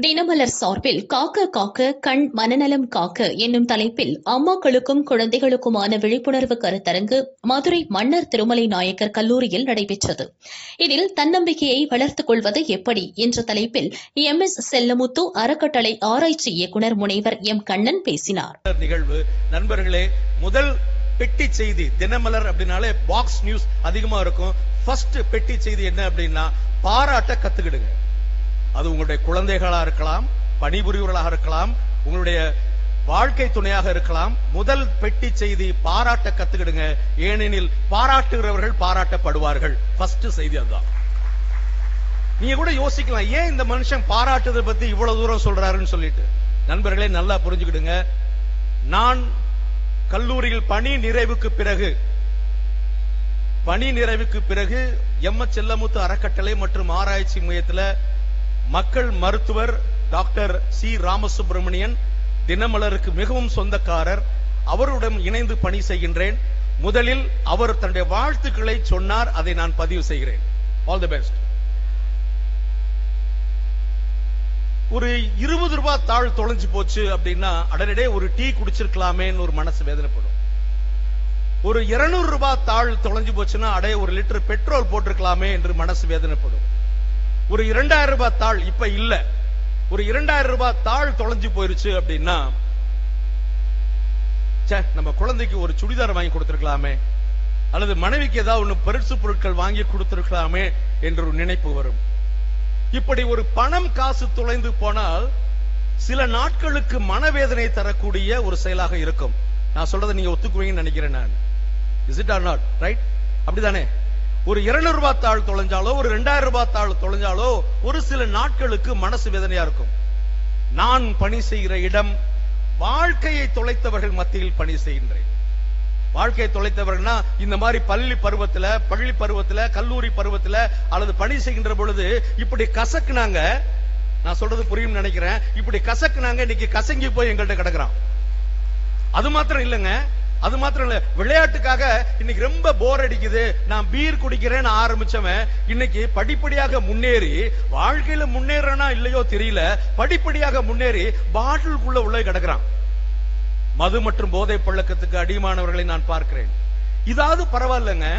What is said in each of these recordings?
தினமலர் சார்பில் காக்க காக்க கண் மனநலம் காக்க என்னும் தலைப்பில் அம்மாக்களுக்கும் குழந்தைகளுக்குமான விழிப்புணர்வு கருத்தரங்கு மதுரை மன்னர் திருமலை நாயக்கர் கல்லூரியில் நடைபெற்றது. இதில் தன்னம்பிக்கையை வளர்த்துக் கொள்வது எப்படி என்ற தலைப்பில் எம். எஸ். செல்லமுத்து அறக்கட்டளை ஆராய்ச்சி இயக்குநர் முனைவர் எம். கண்ணன் பேசினார். நிகழ்வு. நண்பர்களே முதல் பெட்டி செய்தி தினமலர் அப்படின்னாலே பாக்ஸ் நியூஸ் அதிகமா இருக்கும். ஃபர்ஸ்ட் பெட்டி செய்தி என்ன அப்படின்னா பாராட்ட கத்துக்கிடுங்க. அது உங்களுடைய குழந்தைகளா இருக்கலாம் பணிபுரிவர்களாக இருக்கலாம் உங்களுடைய வாழ்க்கை துணையாக இருக்கலாம். முதல் பெட்டி செய்தி பாராட்ட கத்துக்கிடுங்க. ஏனெனில் பாராட்டுகிறவர்கள் பாராட்டப்படுவார்கள். ஃபர்ஸ்ட் செய்தி அதுதான். நீங்க கூட யோசிக்கலாம் ஏன் இந்த மனுஷன் பாராட்டுதை பத்தி இவ்வளவு தூரம் சொல்றாருன்னு சொல்லிட்டு? நண்பர்களே நல்லா புரிஞ்சுக்கிடுங்க. நான் கல்லூரியில் பணி நிறைவுக்கு பிறகு பணி நிறைவுக்கு பிறகு எம். செல்லமுத்து அறக்கட்டளை மற்றும் ஆராய்ச்சி மையத்துல மக்கள் மருத்துவர் டாக்டர் சி. ராமசுப்பிரமணியன் தினமலருக்கு மிகவும் சொந்தக்காரர். அவருடன் இணைந்து பணி செய்கின்றேன். முதலில் அவர் தன்னுடைய வாழ்த்துக்களை சொன்னார். அதை நான் பதிவு செய்கிறேன். ஆல் தி பெஸ்ட் ஒரு இருபது ரூபாய் தாள் தொலைஞ்சு போச்சு அப்படின்னா அடனடே ஒரு டீ குடிச்சிருக்கலாமேன்னு ஒரு மனசு வேதனைப்படும். ஒரு இருநூறு ரூபாய் தாள் தொலைஞ்சு போச்சுன்னா அடைய ஒரு லிட்டர் பெட்ரோல் போட்டிருக்கலாமே என்று மனசு வேதனைப்படும். ஒரு இரண்டாயிரம் ரூபாய் தாள் இப்ப இல்ல. ஒரு இரண்டாயிரம் ரூபாய் தாள் தொலைஞ்சு போயிருச்சு அப்படின்னா நம்ம குழந்தைக்கு ஒரு சுடிதார் வாங்கி கொடுத்திருக்கலாமே. அல்லது மனைவிக்கு ஏதாவது ஒண்ணு பரிசு பொருட்கள் வாங்கி கொடுத்திருக்கலாமே என்ற ஒரு நினைப்பு வரும். இப்படி ஒரு பணம் காசு தொலைந்து போனால் சில நாட்களுக்கு மனவேதனை தரக்கூடிய ஒரு செயலாக இருக்கும். நான் சொல்றதை நீங்க ஒத்துக்குவீங்கன்னு நினைக்கிறேன் நான். Is it or not right அப்படிதானே? ஒரு இருநூறு ரூபாய் தாள் தொலைஞ்சாலோ ஒரு ரெண்டாயிரம் ரூபாய் தாள் தொலைஞ்சாலோ ஒரு சில நாட்களுக்கு மனசு வேதனையா இருக்கும். நான் பணி செய்கிற இடம் வாழ்க்கையை தொலைத்தவர்கள் மத்தியில் பணி செய்கின்றேன். வாழ்க்கையை தொலைத்தவர்கள்னா இந்த மாதிரி பள்ளி பருவத்துல பள்ளி பருவத்துல கல்லூரி பருவத்துல அல்லது பணி செய்கின்ற பொழுது இப்படி கசக்குனாங்க நான் சொல்றது புரியும் நினைக்கிறேன் இப்படி கசக்குனாங்க இன்னைக்கு கசங்கி போய் எங்கள்கிட்ட கிடக்குறான். அது மாத்திரம் இல்லைங்க அது மாத்திரம் இல்ல விளையாட்டுக்காக இன்னைக்கு ரொம்ப போர் அடிக்குது. நான் பீர் குடிக்கிறேன்னு ஆரம்பிச்சவன் இன்னைக்கு படிப்படியாக முன்னேறி வாழ்க்கையில முன்னேறனா இல்லையோ தெரியல படிப்படியாக முன்னேறி பாட்டிலுக்குள்ள உள்ள கிடக்குறான். மது மற்றும் போதை பழக்கத்துக்கு அடிமானவர்களை நான் பார்க்கிறேன். இதாவது பரவாயில்லைங்க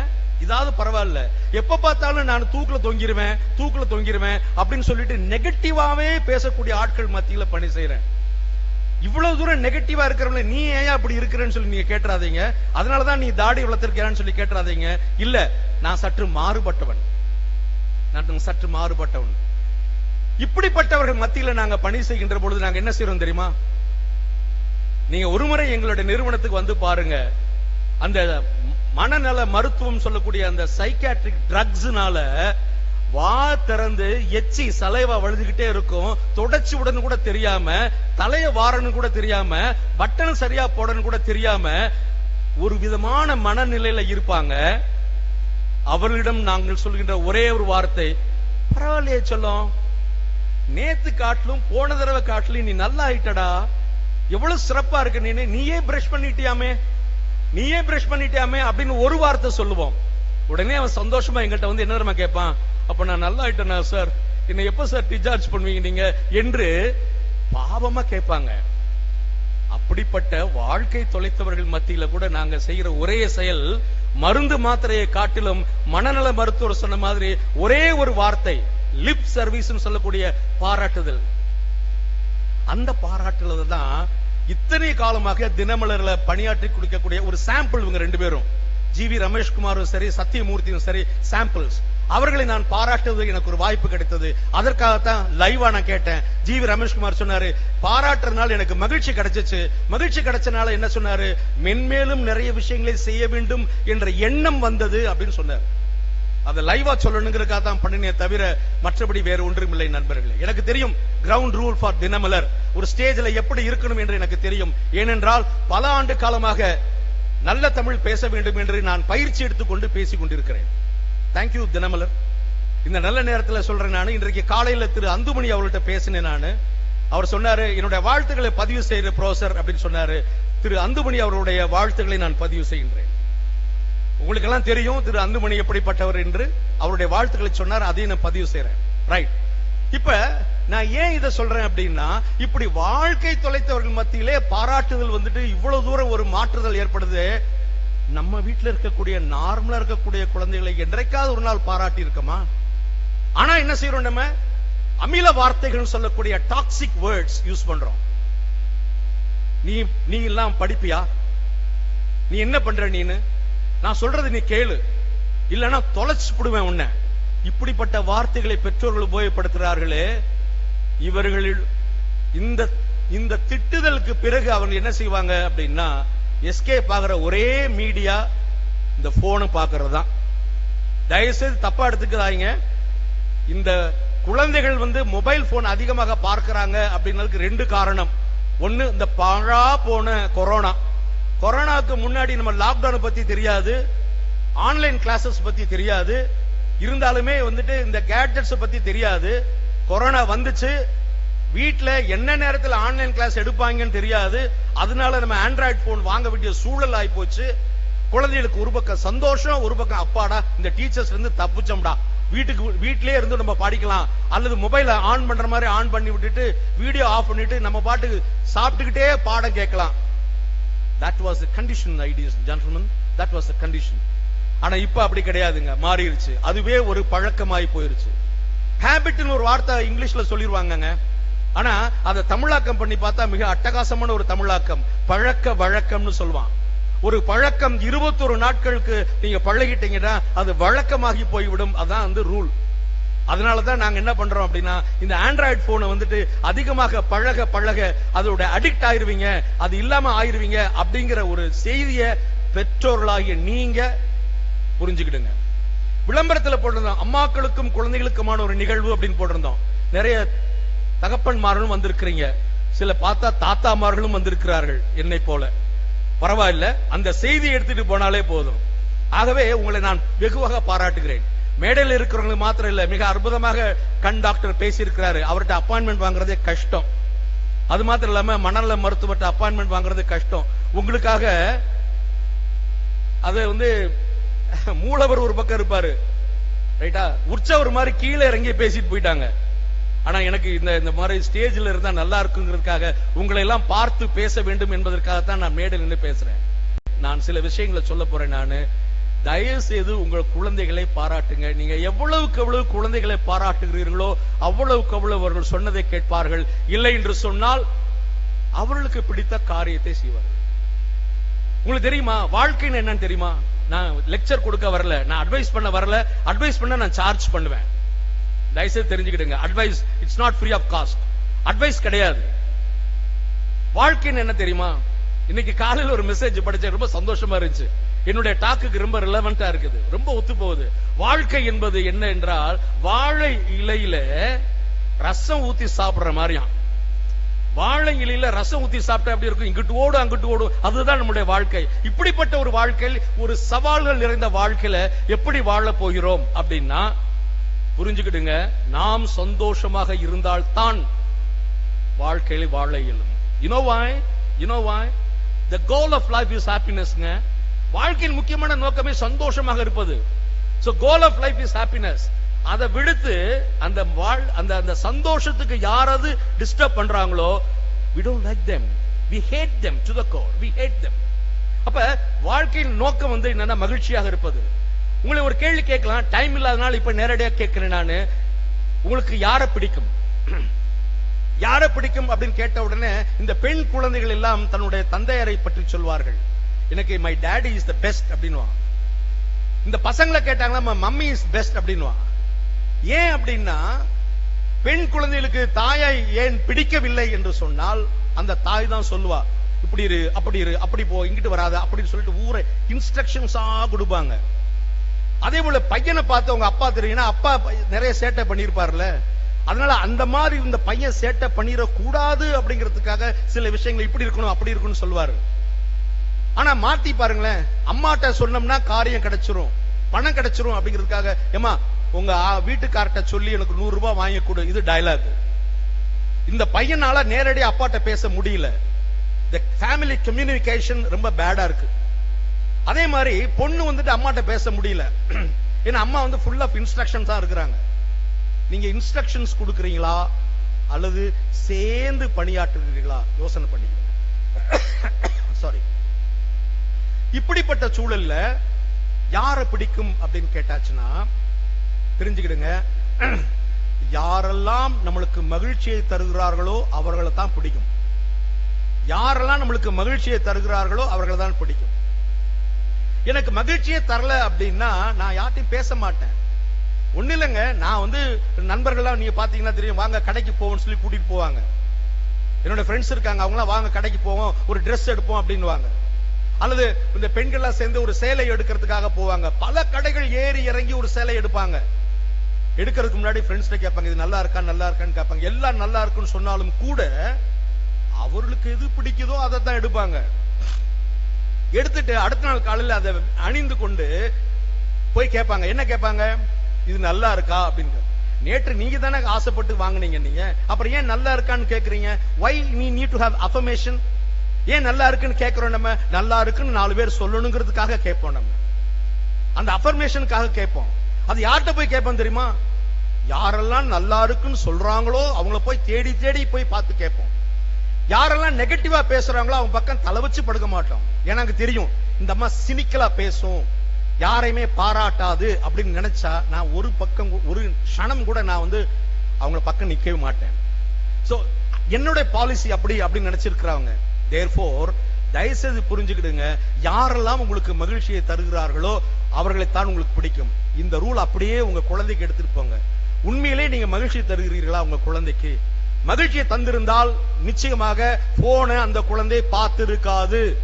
இதாவது பரவாயில்ல. எப்ப பார்த்தாலும் நான் தூக்குல தொங்கிருவேன் தூக்குல தொங்கிருவேன் அப்படின்னு சொல்லிட்டு நெகட்டிவாவே பேசக்கூடிய ஆட்கள் மத்தியில பணி செய்யறேன் இவ்வளவு தூரம் நெகட்டிவா இருக்கிறவங்க நீ ஏன் அப்படி இருக்கிறேன்னு சொல்லி நீங்க கேட்டுறாதீங்க. அதனாலதான் நீ தாடி வளர்த்திருக்கிறான்னு சொல்லி கேட்டுறாதீங்க. இல்ல நான் சற்று மாறுபட்டவன். நான் சற்று மாறுபட்டவன். இப்படிப்பட்டவர்கள் மத்தியில நாங்க பணி செய்கின்ற பொழுது நாங்க என்ன செய்யறோம் தெரியுமா? நீங்க ஒருமுறை எங்களுடைய நிறுவனத்துக்கு வந்து பாருங்க. அந்த மனநல மருத்துவம் சொல்லக்கூடிய அந்த சைக்காட்ரிக் ட்ரக்ஸ்னால வா திறந்து எச்சி சலைவா வழுதுகிட்டே இருக்கும். தொடச்சி உடனே கூட தெரியாம தலைய வாரன்னு கூட தெரியாம பட்டன் சரியா போடணும் கூட தெரியாம ஒரு விதமான மனநிலையில இருப்பாங்க. அவர்களிடம் நாங்கள் சொல்கின்ற ஒரே ஒரு வார்த்தை பரவாயில்லையே சொல்லும் நேத்து காட்டிலும் போன தடவை காட்டிலும் நீ நல்லா ஆயிட்டடா. எவ்வளவு சிறப்பா இருக்கு நீ நீயே பிரஷ் பண்ணிட்டியாமே. நீயே பிரஷ் பண்ணிட்டியாமே அப்படின்னு ஒரு வார்த்தை சொல்லுவோம். உடனே அவன் சந்தோஷமா எங்கிட்ட வந்து என்ன தெரியுமா கேட்பான்? அப்ப நான் நல்லா ஆயிட்டேனா சார் என்ன எப்ப சார் டிசார்ஜ் பண்ணுவீங்க நீங்க? என்று பாவமா கேட்பாங்க. அப்படிப்பட்ட வாழ்க்கை தொலைத்தவர்கள் மத்தியில கூட நாங்க செய்யற ஒரே செயல் மருந்து மாத்திரையை காட்டிலும் மனநல மருத்துவர் சொன்ன மாதிரி ஒரே ஒரு வார்த்தை லிப் சர்வீஸ் சொல்லக்கூடிய பாராட்டுதல். அந்த பாராட்டுல தான் இத்தனை காலமாக தினமலர்ல பணியாற்றி கொடுக்கக்கூடிய ஒரு சாம்பிள் இவங்க ரெண்டு பேரும். ஜி வி ரமேஷ்குமாரும் சரி சத்தியமூர்த்தியும் சரி சாம்பிள்ஸ் அவர்களை நான் பாராட்டுவது எனக்கு ஒரு வாய்ப்பு கிடைத்தது. அதற்காகத்தான் லைவா நான் கேட்டேன். ஜி வி ரமேஷ்குமார் சொன்னாரு பாராட்டுறதுனால எனக்கு மகிழ்ச்சி கிடைச்சிச்சு. மகிழ்ச்சி கிடைச்சனால என்ன சொன்னாரு? மென்மேலும் நிறைய விஷயங்களை செய்ய வேண்டும் என்ற எண்ணம் வந்தது அப்படின்னு சொன்னார். அதை லைவா சொல்லணுங்கிறதுக்காக தான் பண்ணினே தவிர மற்றபடி வேற ஒன்றும் இல்லை நண்பர்களே. எனக்கு தெரியும் கிரவுண்ட் ரூல் ஃபார் தினமலர். ஒரு ஸ்டேஜ்ல எப்படி இருக்கணும் என்று எனக்கு தெரியும். ஏனென்றால் பல ஆண்டு காலமாக நல்ல தமிழ் பேச வேண்டும் என்று நான் பயிற்சி எடுத்துக்கொண்டு பேசிக் கொண்டிருக்கிறேன். Thank you Dinamalar. இந்த நல்ல நேரத்துல சொல்றேன் நான். இன்றைக்கு காலையில திரு அந்துமணி அவர்கிட்ட பேசினேன் நான். அவர் சொன்னாரு என்னுடைய வாழ்த்துக்களை பதிவு செய்யற ப்ரோசர் அப்படின்னு சொன்னாரு. திரு அந்துமணி அவருடைய வாழ்த்துக்களை நான் பதிவு செய்கின்றேன். உங்களுக்கு எல்லாம் தெரியும் திரு அந்துமணி எப்படிப்பட்டவர் என்று. அவருடைய வாழ்த்துக்களை சொன்னார் அதையும் நான் பதிவு செய்யறேன் ரைட் இப்ப நான் ஏன் இதை சொல்றேன் அப்படின்னா இப்படி வாழ்க்கை தொலைத்தவர்கள் மத்தியிலே பாராட்டுதல் வந்துட்டு இவ்வளவு தூரம் ஒரு மாற்றுதல் ஏற்படுது. நம்ம வீட்டுல இருக்கக்கூடிய நார்மலா இருக்கக்கூடிய குழந்தைகளை என்றைக்காவது ஒரு நாள் பாராட்டி இருக்கமா? ஆனா என்ன செய்யறோம் நம்ம? அமில வார்த்தைகள் சொல்லக்கூடிய டாக்ஸிக் வேர்ட்ஸ் யூஸ் பண்றோம். நீ நீ எல்லாம் படிப்பியா? நீ என்ன பண்ற நீனு? நான் சொல்றது நீ கேளு. இல்லைன்னா தொலைச்சு விடுவேன் உன்னை. இப்படிப்பட்ட வார்த்தைகளை பெற்றோர்கள் உபயோகப்படுத்துகிறார்களே இவர்களில் இந்த இந்த திட்டுதலுக்கு பிறகு அவங்க என்ன செய்வாங்க அப்படின்னா எஸ்கேப் ஆகிற ஒரே மீடியா இந்த போனை பாக்குறது தான். தயவுசெய்து தப்பா எடுத்துக்கிறாங்க இந்த குழந்தைகள் வந்து மொபைல் போன் அதிகமாக பார்க்கிறாங்க அப்படின்னதுக்கு ரெண்டு காரணம். ஒண்ணு இந்த பாழா போன கொரோனா. கொரோனாக்கு முன்னாடி நம்ம லாக்டவுன் பத்தி தெரியாது. ஆன்லைன் கிளாஸஸ் பத்தி தெரியாது. இருந்தாலுமே வந்துட்டு இந்த கேட்ஜெட்ஸ் பத்தி தெரியாது. கொரோனா வந்துச்சு. வீட்ல என்ன நேரத்துல ஆன்லைன் கிளாஸ் எடுப்பாங்கன்னு தெரியாது. அதனால நம்ம ஆண்ட்ராய்டு போன் வாங்க வேண்டிய சூழல் ஆகி போச்சு குழந்தைகளுக்கு ஒரு பக்கம் சந்தோஷம் ஒரு பக்கம் அப்பாடா இந்த டீச்சர்ஸ் இருந்து தப்பிச்சோம்டா. வீட்டுக்கு வீட்டிலேயே இருந்து நம்ம படிக்கலாம். அல்லது மொபைல ஆன் பண்ற மாதிரி ஆன் பண்ணி விட்டுட்டு வீடியோ ஆஃப் பண்ணிட்டு நம்ம பாட்டுக்கு சாப்பிட்டுக்கிட்டே பாடம் கேட்கலாம். That was the condition ideas gentleman that was the condition ஆனா இப்ப அப்படி கிடையாதுங்க. மாறிடுச்சு. அதுவே ஒரு பழக்கமாய் போயிருச்சு. ஹேபிட்னு ஒரு வார்த்தை இங்கிலீஷ்ல சொல்லிருவாங்கங்க. ஆனா அதை தமிழாக்கம் பண்ணி பார்த்தா மிக அட்டகாசமான ஒரு தமிழாக்கம். பழக்க வழக்கம்னு சொல்லுவான். ஒரு பழக்கம் இருபத்தொரு நாட்களுக்கு நீங்க பழகிட்டீங்கன்னா அது வழக்கமாகி போய்விடும். அதான் வந்து ரூல். அதனால தான் நாங்க என்ன பண்றோம் அப்படின்னா இந்த ஆண்ட்ராய்டு போனை வந்துட்டு அதிகமாக பழக பழக அதோட அடிக்ட் ஆயிருவீங்க. அது இல்லாம ஆயிருவீங்க அப்படிங்கிற ஒரு செய்திய பெற்றோர்களாகிய நீங்க புரிஞ்சுக்கிடுங்க. விளம்பரத்தில் போட்டிருந்தோம். அம்மாக்களுக்கும் குழந்தைகளுக்குமான ஒரு நிகழ்வு அப்படின்னு போட்டிருந்தோம். நிறைய தகப்பன்மார்களும் வந்திருக்கிறீங்க. சில பார்த்தா தாத்தாமார்களும் வந்திருக்கிறார்கள் என்னை போல. பரவாயில்ல அந்த செய்தி எடுத்துட்டு போனாலே போதும். ஆகவே உங்களை நான் வெகுவாக பாராட்டுகிறேன். மேடையில் இருக்கிறவங்களுக்கு மாத்திரம் இல்ல மிக அற்புதமாக கண் டாக்டர் பேசியிருக்கிறாரு. அவர்கிட்ட அப்பாயின்மெண்ட் வாங்குறதே கஷ்டம். அது மாத்திரம் இல்லாம மணல மருத்துவர்கிட்ட அப்பாயின்மெண்ட் வாங்குறது கஷ்டம். உங்களுக்காக அது வந்து மூலவர் ஒரு பக்கம் இருப்பாரு. ரைட்டா? உற்சவர் மாதிரி கீழே இறங்கி பேசிட்டு போயிட்டாங்க. ஆனா எனக்கு இந்த இந்த மாதிரி ஸ்டேஜ்ல இருந்தா நல்லா இருக்குங்கிறதுக்காக உங்களை எல்லாம் பார்த்து பேச வேண்டும் என்பதற்காகத்தான் நான் மேடை நின்று பேசுறேன். நான் சில விஷயங்களை சொல்ல போறேன் நான். தயவு செய்து உங்கள் குழந்தைகளை பாராட்டுங்க. நீங்க எவ்வளவுக்கு எவ்வளவு குழந்தைகளை பாராட்டுகிறீர்களோ அவ்வளவுக்கு அவ்வளவு அவர்கள் சொன்னதை கேட்பார்கள். இல்லை என்று சொன்னால் அவர்களுக்கு பிடித்த காரியத்தை செய்வார்கள். உங்களுக்கு தெரியுமா? வாழ்க்கைன்னு என்னன்னு தெரியுமா? நான் லெக்சர் கொடுக்க வரல நான் அட்வைஸ் பண்ண வரல அட்வைஸ் பண்ண நான் சார்ஜ் பண்ணுவேன். தயவுசெய்து தெரிஞ்சுக்கிடுங்க. Advice it's not free of cost advice கிடையாது. வாழ்க்கைன்னு என்ன தெரியுமா? இன்னைக்கு காலையில ஒரு மெசேஜ் படிச்சேன் ரொம்ப சந்தோஷமா இருந்துச்சு. என்னுடைய டாக்குக்கு ரொம்ப ரிலவெண்டா இருக்குது. ரொம்ப ஒத்து போகுது. வாழ்க்கை என்பது என்ன என்றால் வாழை இலையில ரசம் ஊத்தி சாப்பிடுற மாதிரியான் வாழை இலையில ரசம் ஊத்தி சாப்பிட்டா எப்படி இருக்கும்? இங்கிட்டு ஓடும் அங்கிட்டு ஓடும் அதுதான் நம்முடைய வாழ்க்கை. இப்படிப்பட்ட ஒரு வாழ்க்கையில் ஒரு சவால்கள் நிறைந்த வாழ்க்கையில எப்படி வாழ போகிறோம் அப்படின்னா புரிஞ்சுக்கிடுங்க நாம் சந்தோஷமாக இருந்தால் தான் வாழ்க்கையில் வாழ இயலும். You know why you know why the goal of life is ஹாப்பினஸ்ங்க வாழ்க்கையின் முக்கியமான நோக்கமே சந்தோஷமாக இருப்பது. So goal of life is happiness அதை விடுத்து அந்த வாழ் அந்த அந்த சந்தோஷத்துக்கு யாராவது டிஸ்டர்ப் பண்றாங்களோ we don't like them we hate them to the core we hate them அப்ப வாழ்க்கையின் நோக்கம் வந்து என்னன்னா மகிழ்ச்சியாக இருப்பது. உங்களை ஒரு கேள்வி கேட்கலாம். டைம் இல்லாதனால இப்ப நேரடியா கேட்கிறேன் நானு. உங்களுக்கு யாரை பிடிக்கும்? யாரை பிடிக்கும் அப்படின்னு கேட்ட உடனே இந்த பெண் குழந்தைகள் எல்லாம் தன்னுடைய தந்தையரை பற்றி சொல்வார்கள். எனக்கு my daddy is the best அப்படின்னுவான் இந்த பசங்களை கேட்டாங்கன்னா மம்மி இஸ் பெஸ்ட் அப்படின்னு ஏன் அப்படின்னா பெண் குழந்தைகளுக்கு தாயை ஏன் பிடிக்கவில்லை என்று சொன்னால் அந்த தாய் தான் சொல்லுவா இப்படி இரு அப்படி இரு அப்படி போ இங்கிட்டு வராத அப்படின்னு சொல்லிட்டு ஊரை இன்ஸ்ட்ரக்ஷன்ஸா கொடுப்பாங்க. அதே போல பையனை பார்த்து உங்க அப்பா தெரியும்னா அப்பா நிறைய சேட்டை பண்ணிருப்பார்ல அதனால அந்த மாதிரி இந்த பையன் சேட்டை பண்ணிடக்கூடாது அப்படிங்கிறதுக்காக சில விஷயங்கள் இப்படி இருக்கணும் அப்படி இருக்கணும்னு சொல்லுவாரு. ஆனா மாத்தி பாருங்களேன் அம்மாட்ட சொன்னோம்னா காரியம் கிடைச்சிரும் பணம் கிடைச்சிரும் அப்படிங்கிறதுக்காக ஏமா உங்க வீட்டுக்கார்ட்ட சொல்லி எனக்கு நூறு ரூபாய் வாங்கி கொடு. இது டயலாக் இந்த பையனால நேரடி அப்பாட்ட பேச முடியல. இந்த ஃபேமிலி கம்யூனிகேஷன் ரொம்ப பேடா இருக்கு. அதே மாதிரி பொண்ணு வந்துட்டு அம்மாட்ட பேச முடியல. ஏன்னா அம்மா வந்து ஃபுல் ஆஃப் இன்ஸ்ட்ரக்ஷன்ஸா இருக்கிறாங்க. நீங்க இன்ஸ்ட்ரக்ஷன்ஸ் கொடுக்குறீங்களா? அல்லது சேர்ந்து பணியாற்றுகிறீர்களா? யோசனை பண்ணி சாரி இப்படிப்பட்ட சூழல்ல யாரை பிடிக்கும் அப்படின்னு கேட்டாச்சுன்னா தெரிஞ்சுக்கிடுங்க. யாரெல்லாம் நம்மளுக்கு மகிழ்ச்சியை தருகிறார்களோ அவர்களை தான் பிடிக்கும். யாரெல்லாம் நம்மளுக்கு மகிழ்ச்சியை தருகிறார்களோ அவர்களை தான் பிடிக்கும். எனக்கு மகிழ்ச்சியை தரல அப்படின்னா நான் யார்ட்டையும் பேச மாட்டேன். ஒண்ணு இல்லைங்க நான் வந்து நண்பர்கள்லாம் நீங்க பாத்தீங்கன்னா தெரியும் வாங்க கடைக்கு போவோம்னு சொல்லி கூட்டிட்டு போவாங்க. என்னோட ஃப்ரெண்ட்ஸ் இருக்காங்க அவங்களாம் வாங்க கடைக்கு போவோம் ஒரு ட்ரெஸ் எடுப்போம் அப்படின்னுவாங்க. அல்லது இந்த பெண்கள்லாம் சேர்ந்து ஒரு சேலை எடுக்கிறதுக்காக போவாங்க. பல கடைகள் ஏறி இறங்கி ஒரு சேலை எடுப்பாங்க. எடுக்கிறதுக்கு முன்னாடி ஃப்ரெண்ட்ஸ்ட கேட்பாங்க இது நல்லா இருக்கா நல்லா இருக்கான்னு கேட்பாங்க. எல்லாம் நல்லா இருக்குன்னு சொன்னாலும் கூட அவர்களுக்கு எது பிடிக்குதோ அதை தான் எடுப்பாங்க. எடுத்துட்டு அடுத்த நாள் காலையில் அதை அணிந்து கொண்டு போய் கேட்பாங்க. என்ன கேட்பாங்க? இது நல்லா இருக்கா? அப்படின்னு நேற்று நீங்க தானே ஆசைப்பட்டு வாங்குனீங்க நீங்க. அப்புறம் ஏன் நல்லா இருக்கான்னு கேக்குறீங்க வை நீ நீட் டு ஹாவ் அஃபர்மேஷன் ஏன் நல்லா இருக்குன்னு கேட்கறோம் நம்ம? நல்லா இருக்குன்னு நாலு பேர் சொல்லணுங்கிறதுக்காக கேட்போம் நம்ம. அந்த அஃபர்மேஷனுக்காக கேட்போம். அது யார்கிட்ட போய் கேட்போம் தெரியுமா? யாரெல்லாம் நல்லா இருக்குன்னு சொல்றாங்களோ அவங்கள போய் தேடி தேடி போய் பார்த்து கேட்போம். யாரெல்லாம் நெகட்டிவா பேசுறாங்களோ அவங்க பக்கம் தலை வச்சு படுக்க மாட்டோம். எனக்கு தெரியும் இந்த அம்மா சினிக்கலா பேசும். யாரையுமே பாராட்டாது அப்படின்னு நினைச்சா நான் ஒரு பக்கம் ஒரு க்ஷணம் கூட நான் வந்து அவங்கள பக்கம் நிக்கவே மாட்டேன். சோ என்னுடைய பாலிசி அப்படி அப்படின்னு நினைச்சிருக்கிறவங்க தேர்ஃபோர் தயவுசெய்து புரிஞ்சுக்கிடுங்க யாரெல்லாம் உங்களுக்கு மகிழ்ச்சியை தருகிறார்களோ அவர்களை தான் உங்களுக்கு பிடிக்கும். இந்த ரூல் அப்படியே உங்க குழந்தைக்கு எடுத்துட்டு போங்க. உண்மையிலே நீங்க மகிழ்ச்சி தருகிறீர்களா உங்க குழந்தைக்கு? மகிழ்ச்சியை தந்திருந்தால் நிச்சயமாக போன அந்த குழந்தை பார்த்திருக்காது.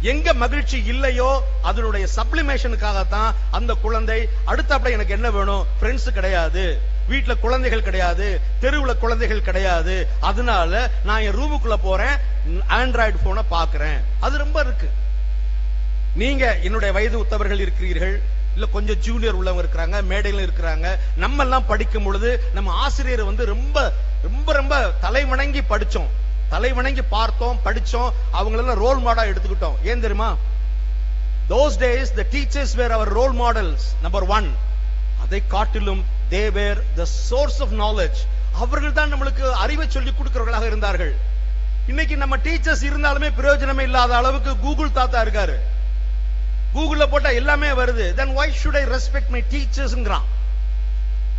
எங்க மகிழ்ச்சி இல்லையோ அதனுடைய சப்ளிமேஷனுக்காக தான் அந்த குழந்தை அடுத்தாப்புல எனக்கு என்ன வேணும்? ஃப்ரெண்ட்ஸ் கிடையாது. வீட்டுல குழந்தைகள் கிடையாது. தெருவுல குழந்தைகள் கிடையாது. அதனால நான் என் ரூமுக்குள்ள போறேன் ஆண்ட்ராய்டு போனை பாக்குறேன் அது ரொம்ப இருக்கு. நீங்க என்னுடைய வயது உத்தவர்கள் இருக்கிறீர்கள். இல்ல கொஞ்சம் ஜூனியர் உள்ளவங்க இருக்கிறாங்க மேடையில இருக்கிறாங்க. நம்ம எல்லாம் படிக்கும் பொழுது நம்ம ஆசிரியர் வந்து ரொம்ப ரொம்ப ரொம்ப தலைவணங்கி படிச்சோம். தலைவணங்கி பார்த்தோம் படிச்சோம். அவங்களெல்லாம் ரோல் மாடல் எடுத்துக்கிட்டோம். ஏன் தெரியுமா? Those days the teachers were our role models number one அதை காட்டிலும் they the source of knowledge knowledge. அவர்கள் தான் நம்மளுக்கு அறிவை சொல்லி கொடுக்கிறவர்களாக இருந்தார்கள். இன்னைக்கு நம்ம டீச்சர்ஸ் இருந்தாலுமே பிரயோஜனமே இல்லாத அளவுக்கு கூகுள் தாத்தா இருக்காரு. கூகுள்ல போட்டா எல்லாமே வருது. Then why should I respect my டீச்சர்ஸ்ங்கிறான்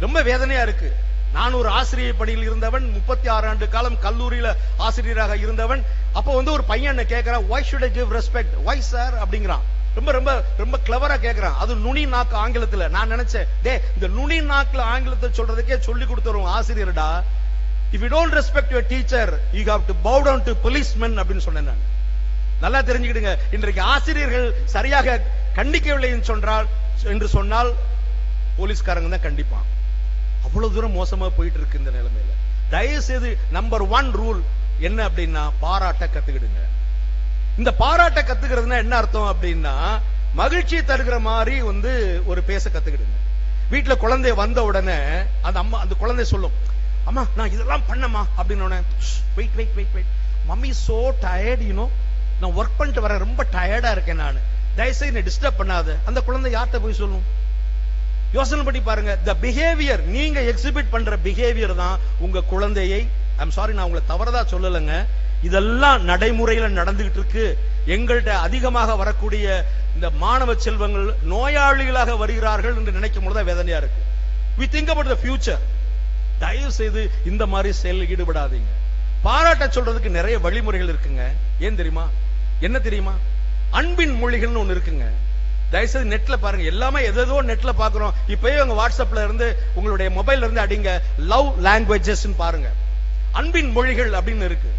ரொம்ப வேதனையா இருக்கு. நான் ஒரு ஆசிரியர் பணியில் இருந்தவன் முப்பத்தி ஆறு ஆண்டு காலம் கல்லூரியில ஆசிரியராக இருந்தவன். அப்போ வந்து ஒரு பையன் கேட்கிறான் why should I give respect why sir அப்படிங்கிறான். ரொம்ப ரொம்ப ரொம்ப கிளவரா கேட்கிறான் அது நுனி நாக்கு ஆங்கிலத்துல. நான் நினைச்சேன் டே இந்த நுனி நாக்குல ஆங்கிலத்தை சொல்றதுக்கே சொல்லி கொடுத்துரும் ஆசிரியர்டா. If you don't respect your teacher you have to bow down to policemen அப்படின்னு சொன்னேன் நான். நல்லா தெரிஞ்சுக்கிடுங்க. இன்றைக்கு ஆசிரியர்கள் சரியாக கண்டிக்கவில்லை என்று சொன்னால் என்று சொன்னால் போலீஸ்காரங்க தான் கண்டிப்பான். அவ்வளவு தூரம் மோசமா போயிட்டு இருக்கு இந்த நிலைமையில. தயவு செய்து நம்பர் ஒன் ரூல் என்ன அப்படின்னா பாராட்ட கத்துக்கிடுங்க. இந்த பாராட்ட கத்துக்கிறதுனா என்ன அர்த்தம் அப்படின்னா மகிழ்ச்சி தருகிற மாதிரி வந்து ஒரு பேச கத்துக்கிடுங்க. வீட்டுல குழந்தை வந்த உடனே அந்த அம்மா அந்த குழந்தை சொல்லும் அம்மா நான் இதெல்லாம் பண்ணமா அப்படின்னு wait wait wait wait mummy so tired you know நான் ஒர்க் பண்ணிட்டு வரேன் ரொம்ப டயர்டா இருக்கேன் நான். தயவுசெய்து என்னை டிஸ்டர்ப் பண்ணாத. அந்த குழந்தை யார்கிட்ட போய் சொல்லும்? யோசனை பண்ணி பாருங்க த பிஹேவியர் நீங்க எக்ஸிபிட் பண்ற பிஹேவியர் தான் உங்க குழந்தையை ஐம் சாரி நான் உங்களை தவறதா சொல்லலைங்க. இதெல்லாம் நடைமுறையில நடந்துகிட்டு இருக்கு. எங்கள்கிட்ட அதிகமாக வரக்கூடிய இந்த மாணவ செல்வங்கள் நோயாளிகளாக வருகிறார்கள் என்று நினைக்கும் பொழுது வேதனையா இருக்கு. We think about the future தயவு செய்து இந்த மாதிரி செயலில் ஈடுபடாதீங்க. பாராட்ட சொல்றதுக்கு நிறைய வழிமுறைகள் இருக்குங்க. ஏன் தெரியுமா? என்ன தெரியுமா? அன்பின் மொழிகள்னு ஒண்ணு இருக்குங்க. தயவுசெய்து நெட்ல பாருங்க. எல்லாமே எதோ நெட்ல பாக்குறோம். இப்பயே உங்க வாட்ஸ்அப்ல இருந்து உங்களுடைய மொபைல்ல இருந்து அடிங்க. லவ் லாங்குவேஜஸ் பாருங்க. அன்பின் மொழிகள் அப்படின்னு இருக்கு.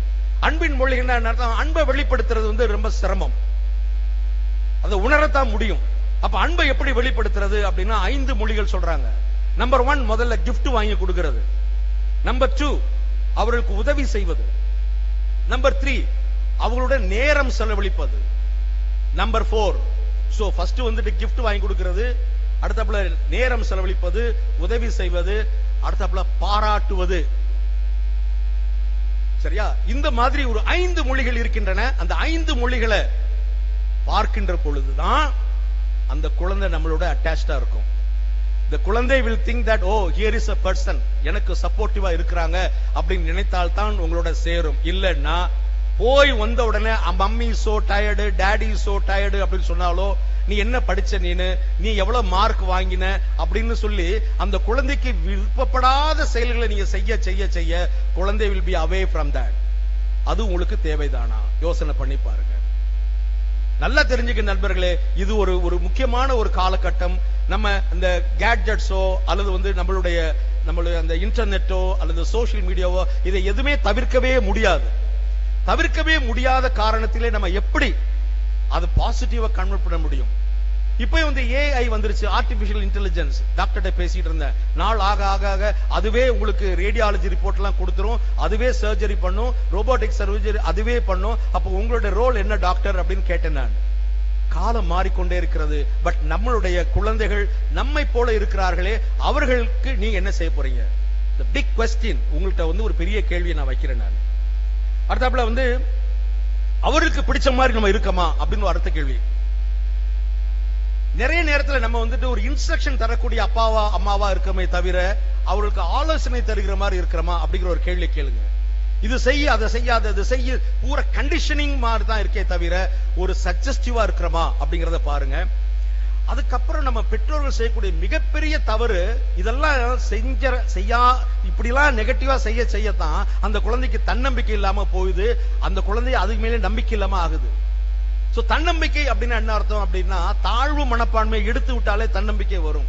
அன்பின் மொழிகள் என்ன அர்த்தம்? அன்பை வெளிப்படுத்துறது வந்து ரொம்ப சிரமம். அதை உணரத்தான் முடியும். அப்ப அன்பை எப்படி வெளிப்படுத்துறது அப்படின்னா ஐந்து மொழிகள் சொல்றாங்க. நம்பர் ஒன் முதல்ல கிஃப்ட் வாங்கி கொடுக்கிறது. நம்பர் டூ அவர்களுக்கு உதவி செய்வது. நம்பர் த்ரீ அவங்களுடன் நேரம் செலவழிப்பது. நம்பர் ஃபோர் சோ ஃபர்ஸ்ட் வந்துட்டு கிஃப்ட் வாங்கி கொடுக்கிறது. அடுத்தப்புல நேரம் செலவழிப்பது உதவி செய்வது அடுத்தப்புல பாராட்டுவது. சரியா? இந்த மாதிரி ஒரு ஐந்து மொழிகள் இருக்கின்றன. அந்த ஐந்து மொழிகளை பார்க்கின்ற பொழுதுதான் அந்த குழந்தை நம்மளோட அட்டாச்சா இருக்கும். இந்த குழந்தை will think that oh here is a person எனக்கு சப்போர்ட்டிவா இருக்கிறாங்க. அப்படின்னு நினைத்தால் தான் உங்களோட சேரும். இல்லைன்னா போய் வந்த உடனே mummy so tired daddy so tired அப்படின்னு சொன்னாலோ நீ என்ன படிச்ச நீனு? நீ எவ்வளவு மார்க் வாங்கின? அப்படின்னு சொல்லி அந்த குழந்தைக்கு விருப்பப்படாத செயல்களை நீங்க செய்ய செய்ய செய்ய குழந்தை will be away from that அது உங்களுக்கு தேவைதானா? யோசனை பண்ணி பாருங்க. நல்லா தெரிஞ்சுக்க நண்பர்களே இது ஒரு ஒரு முக்கியமான ஒரு காலகட்டம். நம்ம இந்த கேட்ஜெட்ஸோ அல்லது வந்து நம்மளுடைய நம்மளுடைய அந்த இன்டர்நெட்டோ அல்லது சோஷியல் மீடியாவோ இதை எதுவுமே தவிர்க்கவே முடியாது. தவிர்க்கவே முடியாத காரணத்திலே நம்ம எப்படி அது பாசிட்டிவா கன்வெர்ட் பண்ண முடியும்? இப்போ வந்து ஏஐ வந்துருச்சு ஆர்டிபிஷியல் இன்டெலிஜென்ஸ் டாக்டர்கிட்ட பேசிட்டு இருந்தேன். நாள் ஆக ஆக ஆக அதுவே உங்களுக்கு ரேடியாலஜி ரிப்போர்ட் எல்லாம் கொடுத்துரும். அதுவே சர்ஜரி பண்ணும். ரோபோட்டிக் சர்ஜரி அதுவே பண்ணும். அப்போ உங்களுடைய ரோல் என்ன டாக்டர் அப்படின்னு கேட்டேன் நான். காலம் மாறிக்கொண்டே இருக்கிறது. பட் நம்மளுடைய குழந்தைகள் நம்மை போல இருக்கிறார்களே அவர்களுக்கு நீங்க என்ன செய்ய போறீங்க? பிக் கொஸ்டின் உங்கள்கிட்ட வந்து ஒரு பெரிய கேள்வியை நான் வைக்கிறேன் நான். அடுத்தாப்புல வந்து அவருக்கு பிடிச்ச மாதிரி நம்ம இருக்கமா? அப்படின்னு அடுத்த கேள்வி. நிறைய நேரத்துல நம்ம வந்துட்டு ஒரு இன்ஸ்ட்ரக்ஷன் தரக்கூடிய அப்பாவா அம்மாவா இருக்கமே தவிர அவர்களுக்கு ஆலோசனை தருகிற மாதிரி இருக்கிறோமா? அப்படிங்கிற ஒரு கேள்வி கேளுங்க. இது செய்ய அதை செய்யாத இது செய்ய பூரா கண்டிஷனிங் மாதிரி தான் இருக்கே தவிர ஒரு சஜஸ்டிவா இருக்கிறோமா? அப்படிங்கறத பாருங்க. அதுக்கப்புறம் நம்ம பெற்றோர்கள் செய்யக்கூடிய மிகப்பெரிய தவறு இதெல்லாம் செஞ்ச செய்யா இப்படிலாம் நெகட்டிவா செய்ய செய்யத்தான். அந்த குழந்தைக்கு தன்னம்பிக்கை இல்லாம போகுது. அந்த குழந்தை அதுக்கு மேலே நம்பிக்கை இல்லாம ஆகுது. சோ தன்னம்பிக்கை அப்படின்னா என்ன அர்த்தம் அப்படின்னா தாழ்வு மனப்பான்மையை எடுத்து விட்டாலே தன்னம்பிக்கை வரும்.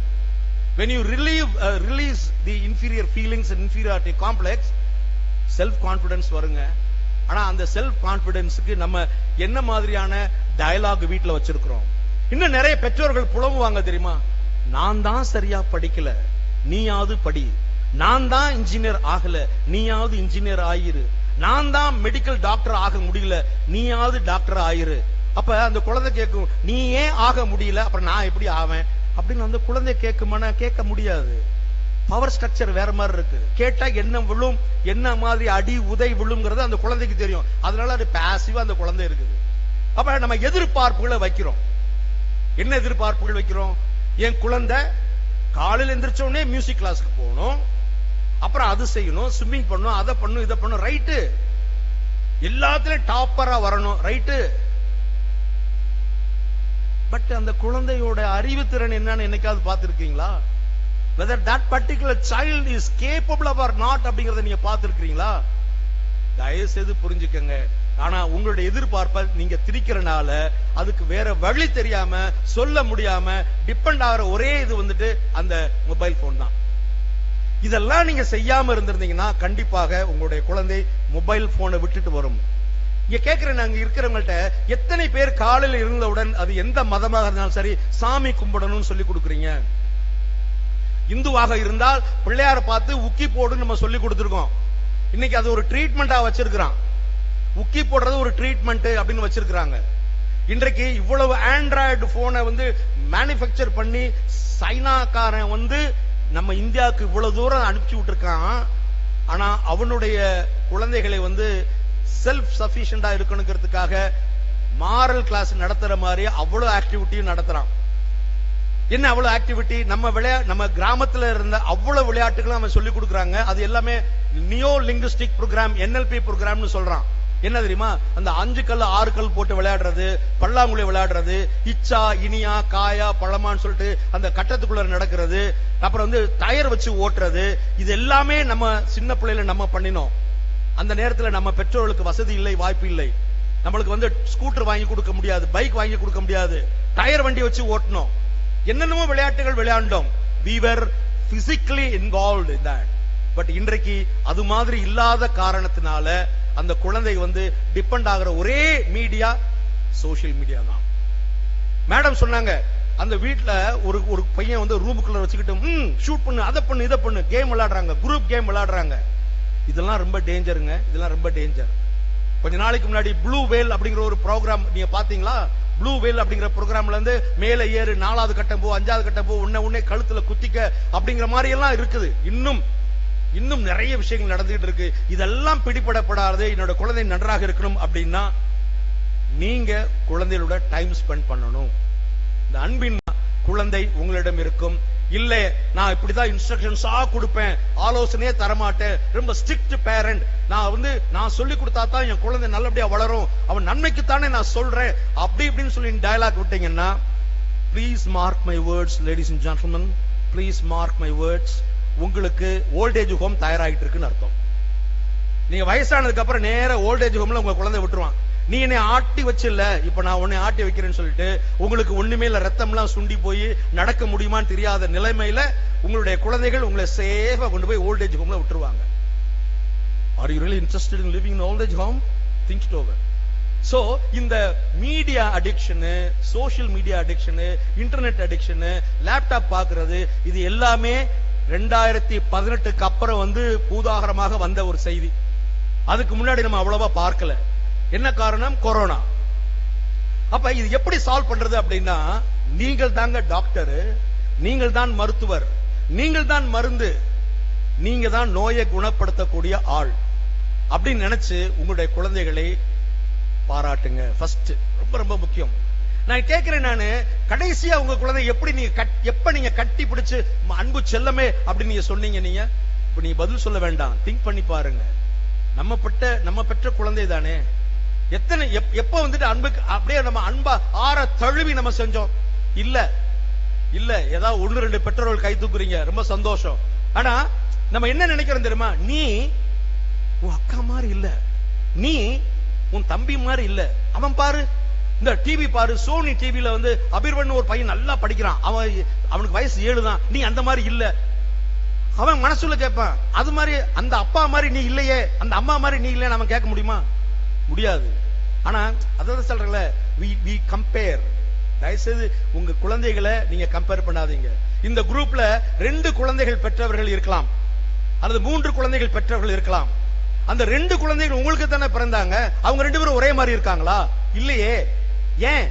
When you relieve uh, release the inferior feelings and inferiority complex self confidence வருங்க. ஆனா அந்த செல்ஃப் கான்பிடன்ஸுக்கு நம்ம என்ன மாதிரியான டயலாக் வீட்டில் வச்சிருக்கிறோம்? இன்னும் நிறைய பெற்றோர்கள் புலம்புவாங்க தெரியுமா? நான் தான் சரியா படிக்கல நீயாவது படி. நான் தான் இன்ஜினியர் ஆகல நீயாவது இன்ஜினியர் ஆயிரு. நான் தான் மெடிக்கல் டாக்டர் ஆக முடியல நீயாவது டாக்டர் ஆயிரு. அப்ப அந்த குழந்தை கேட்கும் நீ ஏன் ஆக முடியல? அப்புறம் நான் எப்படி ஆவேன்? அப்படின்னு அந்த குழந்தை கேட்குமானா கேட்க முடியாது. பவர் ஸ்ட்ரக்சர் வேற மாதிரி இருக்கு. கேட்டா என்ன விழும் என்ன மாதிரி அடி உதை விழுங்கிறது அந்த குழந்தைக்கு தெரியும். அதனால அது பேசிவா அந்த குழந்தை இருக்குது. அப்ப நம்ம எதிர்பார்ப்புகளை வைக்கிறோம். என்ன எதிர்பார்ப்புகள் வைக்கிறோம்? என் குழந்தை காலையில் எந்திரிச்ச உடனே மியூசிக் கிளாஸ்க்கு போகணும். அப்புறம் அது செய்யணும் ஸ்விம்மிங் பண்ணும் அதை பண்ணும் இதை பண்ணும் ரைட்டு எல்லாத்துலயும் டாப்பரா வரணும். ரைட்டு பட் அந்த குழந்தையோட அறிவுத்திறன் என்னன்னு என்னைக்காவது பார்த்திருக்கீங்களா? Whether that particular child is capable or not அப்படிங்கறத நீங்க பார்த்திருக்கீங்களா தயவு செய்து புரிஞ்சுக்கங்க. ஆனா உங்களுடைய எதிர்பார்ப்பை நீங்க திரிக்கிறனால அதுக்கு வேற வழி தெரியாம சொல்ல முடியாம டிபெண்ட் ஆகிற ஒரே இது வந்துட்டு அந்த மொபைல் போன் தான். இதெல்லாம் நீங்க செய்யாம இருந்திருந்தீங்கன்னா கண்டிப்பாக உங்களுடைய குழந்தை மொபைல் போனை விட்டுட்டு வரும். இங்க கேக்குறேன் நாங்க இருக்கிறவங்கள்ட்ட எத்தனை பேர் காலையில் இருந்தவுடன் அது எந்த மதமாக இருந்தாலும் சரி சாமி கும்பிடணும்னு சொல்லி கொடுக்குறீங்க. இந்துவாக இருந்தால் பிள்ளையார பார்த்து உக்கி போடுன்னு நம்ம சொல்லி கொடுத்துருக்கோம். இன்னைக்கு அது ஒரு ட்ரீட்மெண்டா வச்சிருக்கிறான். உக்கி போடுறது ஒரு ட்ரீட்மெண்ட் அப்படின்னு வச்சிருக்கிறாங்க. இன்றைக்கு இவ்வளவு ஆண்ட்ராய்டு போனை வந்து மேனுஃபேக்சர் பண்ணி சைனாக்காரன் வந்து நம்ம இந்தியாவுக்கு இவ்வளவு தூரம் அனுப்பிச்சு விட்டுருக்கான். ஆனா அவனுடைய குழந்தைகளை வந்து செல்ஃப் சஃபிஷியண்டா இருக்கணுங்கிறதுக்காக மாரல் கிளாஸ் நடத்துற மாதிரி அவ்வளவு ஆக்டிவிட்டியும் நடத்துறான். என்ன அவ்வளவு ஆக்டிவிட்டி நம்ம விளையா நம்ம கிராமத்துல இருந்த அவ்வளவு விளையாட்டுகளும் அவன் சொல்லி கொடுக்குறாங்க. அது எல்லாமே நியோ லிங்குஸ்டிக் ப்ரோக்ராம் என்எல்பி ப்ரோக்ராம்னு சொல்றான். என்ன தெரியுமா? அந்த அஞ்சு கல் ஆறு கல் போட்டு விளையாடுறது பல்லாங்குழி விளையாடுறது இச்சா இனியா காயா பழமான்னு சொல்லிட்டு அந்த கட்டத்துக்குள்ள நடக்கிறது அப்புறம் வந்து டயர் வச்சு ஓட்டுறது இது எல்லாமே நம்ம சின்ன பிள்ளையில நம்ம பண்ணினோம். அந்த நேரத்துல நம்ம பெற்றோர்களுக்கு வசதி இல்லை வாய்ப்பு இல்லை. நம்மளுக்கு வந்து ஸ்கூட்டர் வாங்கி கொடுக்க முடியாது பைக் வாங்கி கொடுக்க முடியாது. டயர் வண்டி வச்சு ஓட்டணும் என்னென்னமோ விளையாட்டுகள் விளையாண்டோம். We were physically involve in that but இன்றைக்கு அது மாதிரி இல்லாத காரணத்தினால அந்த குழந்தை வந்து டிபெண்ட் ஆகிற ஒரே மீடியா சோசியல் மீடியா தான். மேடம் சொன்னாங்க அந்த வீட்டுல ஒரு ஒரு பையன் வந்து ரூமுக்குள்ள வச்சுக்கிட்டு ம் ஷூட் பண்ணு அதை பண்ணு இதை பண்ணு. கேம் விளையாடுறாங்க குரூப் கேம் விளையாடுறாங்க. இதெல்லாம் ரொம்ப டேஞ்சருங்க இதெல்லாம் ரொம்ப டேஞ்சர் கொஞ்ச நாளைக்கு முன்னாடி ப்ளூ வேல் அப்படிங்கிற ஒரு ப்ரோக்ராம் நீங்க பாத்தீங்களா ப்ளூ வேல் அப்படிங்கிற ப்ரோக்ராம்ல இருந்து மேலே ஏறு நாலாவது கட்டம் போ அஞ்சாவது கட்டம் போ உன்ன உன்னே கழுத்துல குத்திக்க அப்படிங்கிற மாதிரி எல்லாம் இருக்குது. இன்னும் இன்னும் நிறைய விஷயங்கள் நடந்துகிட்டு இருக்கு. இதெல்லாம் பிடிபடப்படாது என்னோட குழந்தை நன்றாக இருக்கணும் அப்படின்னா நீங்க குழந்தைகளோட டைம் ஸ்பெண்ட் பண்ணணும். இந்த அன்பின் குழந்தை உங்களிடம் இருக்கும். இல்ல நான் இப்படிதான் இன்ஸ்ட்ரக்ஷன்ஸா கொடுப்பேன். ஆலோசனையே தரமாட்டேன். ரொம்ப ஸ்ட்ரிக்ட் பேரண்ட் நான் வந்து நான் சொல்லி கொடுத்தா தான் என் குழந்தை நல்லபடியா வளரும். அவன் நன்மைக்கு தானே நான் சொல்றேன். அப்படி இப்படின்னு சொல்லி டயலாக் விட்டீங்கன்னா please mark my words ladies and gentleman please mark my words உங்களுக்கு ஓல்டேஜ் ஹோம் தயாராகிட்டு இருக்குன்னு அர்த்தம். நீங்க வயசானதுக்கு அப்புறம் நேர ஓல்டேஜ் ஹோம்ல உங்க குழந்தை விட்டுருவான். நீ என்னை ஆட்டி வச்சில்ல இப்ப நான் உன்னை ஆட்டி வைக்கிறேன்னு சொல்லிட்டு உங்களுக்கு ஒண்ணுமே இல்ல ரத்தம்லாம் சுண்டி போய் நடக்க முடியுமான்னு தெரியாத நிலைமையில உங்களுடைய குழந்தைகள் உங்களை சேஃபா கொண்டு போய் ஓல்டேஜ் ஹோம்ல விட்டுருவாங்க. Are you really interested in living in old age home think it over so இந்த media addiction social media addiction internet addiction laptop பாக்குறது இது எல்லாமே ரெண்டாயிரத்தி பதினெட்டுக்கு அப்புறம் வந்து பூதாகரமாக வந்த ஒரு செய்தி. அதுக்கு முன்னாடி நம்ம அவ்வளவா பார்க்கல. என்ன காரணம்? கொரோனா. அப்ப இது எப்படி சால்வ் பண்றது அப்படின்னா நீங்கள் தாங்க டாக்டர் நீங்கள் தான் மருத்துவர் நீங்கள் தான் மருந்து நீங்க தான் நோயை குணப்படுத்தக்கூடிய ஆள் அப்படின்னு நினைச்சு உங்களுடைய குழந்தைகளை பாராட்டுங்க. ஃபர்ஸ்ட் ரொம்ப ரொம்ப முக்கியம். நான் கேட்கிறேன் நானு கடைசியா உங்க குழந்தை எப்படி நீங்க எப்ப நீங்க கட்டி பிடிச்சு அன்பு செல்லமே அப்படின்னு நீங்க சொன்னீங்க நீங்க? இப்ப நீங்க பதில் சொல்ல வேண்டாம். திங்க் பண்ணி பாருங்க. நம்ம பெற்ற நம்ம பெற்ற குழந்தை தானே. எத்தனை எப்ப வந்துட்டு அன்புக்கு அப்படியே நம்ம அன்பா ஆற தழுவி நம்ம செஞ்சோம்? இல்ல. இல்ல. ஏதாவது ஒண்ணு ரெண்டு பெற்றோர்கள் கை தூக்குறீங்க. ரொம்ப சந்தோஷம். ஆனா நம்ம என்ன நினைக்கிறோம் தெரியுமா? நீ உன் அக்கா மாதிரி இல்ல. நீ உன் தம்பி மாதிரி இல்ல. அவன் பாரு. இந்த டிவி பாரு சோனி டிவியில வந்து அபிர்வன் ஒரு பையன் நல்லா படிக்கிறான். அவன் அவனுக்கு வயசு ஏழு தான் நீ அந்த மாதிரி இல்ல. அவன் மனசுல கேட்பான் அது மாதிரி அந்த அப்பா மாதிரி நீ இல்லையே அந்த அம்மா மாதிரி நீ இல்லையே நம்ம கேட்க முடியுமா? முடியாது. ஆனா அதான் சொல்றேன்ல வி வி கம்பேர் தயவுசெய்து உங்க குழந்தைகளை நீங்க கம்பேர் பண்ணாதீங்க. இந்த குரூப்ல ரெண்டு குழந்தைகள் பெற்றவர்கள் இருக்கலாம். அல்லது மூன்று குழந்தைகள் பெற்றவர்கள் இருக்கலாம். அந்த ரெண்டு குழந்தைகள் உங்களுக்கு தானே பிறந்தாங்க? அவங்க ரெண்டு பேரும் ஒரே மாதிரி இருக்காங்களா? இல்லையே. ஏன்?